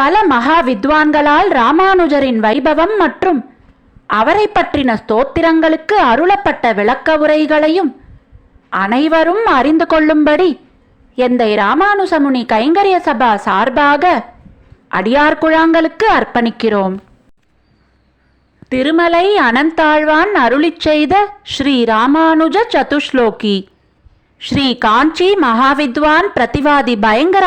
பல மகா வித்வான்களால் ராமானுஜரின் வைபவம் மற்றும் அவரை பற்றின ஸ்தோத்திரங்களுக்கு அருளப்பட்ட விளக்க உரைகளையும் அனைவரும் அறிந்து கொள்ளும்படி எந்தை ராமானுசமுனி கைங்கரிய சபா சார்பாக அடியார்குழாங்களுக்கு அர்ப்பணிக்கிறோம். திருமலை அனந்தாழ்வான் அருளிச் செய்த ஸ்ரீ ராமானுஜ சதுஷ்லோகி. ஸ்ரீ காஞ்சி மகாவித்வான் பிரதிவாதி பயங்கர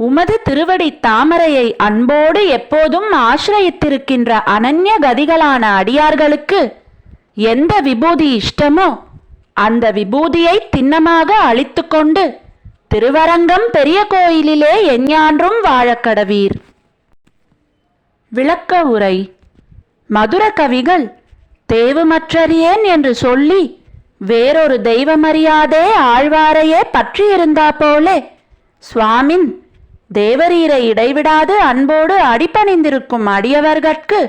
உமது திருவடி தாமரையை அன்போடு எப்போதும் ஆசிரயித்திருக்கின்ற அனன்ய கதிகளான அடியார்களுக்கு எந்த விபூதி இஷ்டமோ அந்த விபூதியை திண்ணமாக அழித்துக்கொண்டு திருவரங்கம் பெரிய கோயிலிலே எஞ்ஞான்றும் வாழக்கடவீர் விளக்க உரை. மதுர கவிகள் தேவுமற்றறியேன் என்று சொல்லி வேறொரு தெய்வமறியாதே ஆழ்வாரையே பற்றியிருந்தா போலே சுவாமின் தேவரீரை இடைவிடாது அன்போடு அடிபணிந்திருக்கும் அடியவர்கட்கு.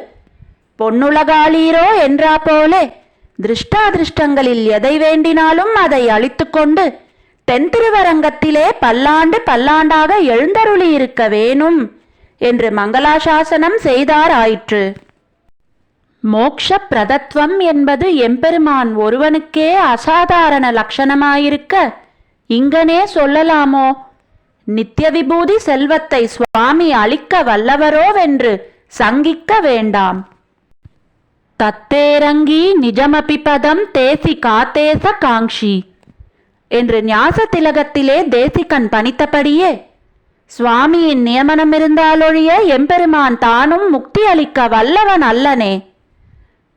பொன்னுலகாளீரோ என்றா போலே திருஷ்டாதிருஷ்டங்களில் எதை வேண்டினாலும் அதை அழித்துக்கொண்டு தென்திருவரங்கத்திலே பல்லாண்டு பல்லாண்டாக எழுந்தருளி இருக்க வேணும் என்று மங்களாசாசனம் செய்தார் ஆயிற்று மோக்ஷ பிரதத்வம் என்பது எம்பெருமான் ஒருவனுக்கே அசாதாரண லட்சணமாயிருக்க இங்கனே சொல்லலாமோ? நித்திய விபூதி செல்வத்தை சுவாமி அளிக்க வல்லவரோவென்று சங்கிக்க வேண்டாம். தத்தேரங்கி நிஜமபி பதம் தேசி காத்தேச காங்ஷி. என்று ஞாச திலகத்திலே தேசிகன் பணித்தபடியே சுவாமியின் நியமனம் இருந்தாலொழிய எம்பெருமான் தானும் முக்தி அளிக்க வல்லவன் அல்லனே.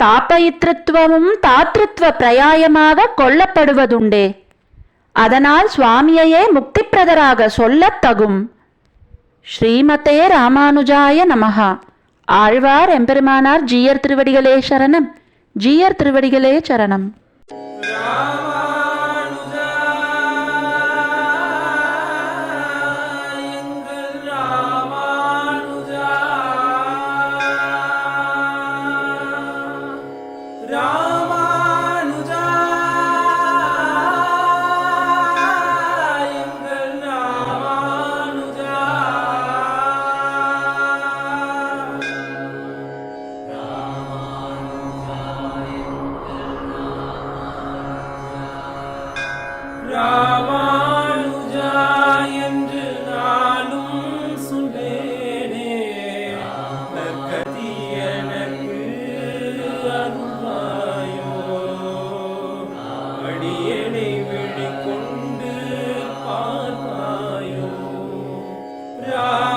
தாபயித்ருத்துவமும் தாத்திருத்துவ பிரயாயமாக கொல்லப்படுவதுண்டே அதனால் சுவாமியையே முக்திப்பிரதராக சொல்லத் தகும். ஸ்ரீமதே ராமானுஜாய நமகா ஆழ்வார் எம்பெருமானார் ஜீயர் திருவடிகளே சரணம். ஜீயர் திருவடிகளே சரணம். राम Yeah.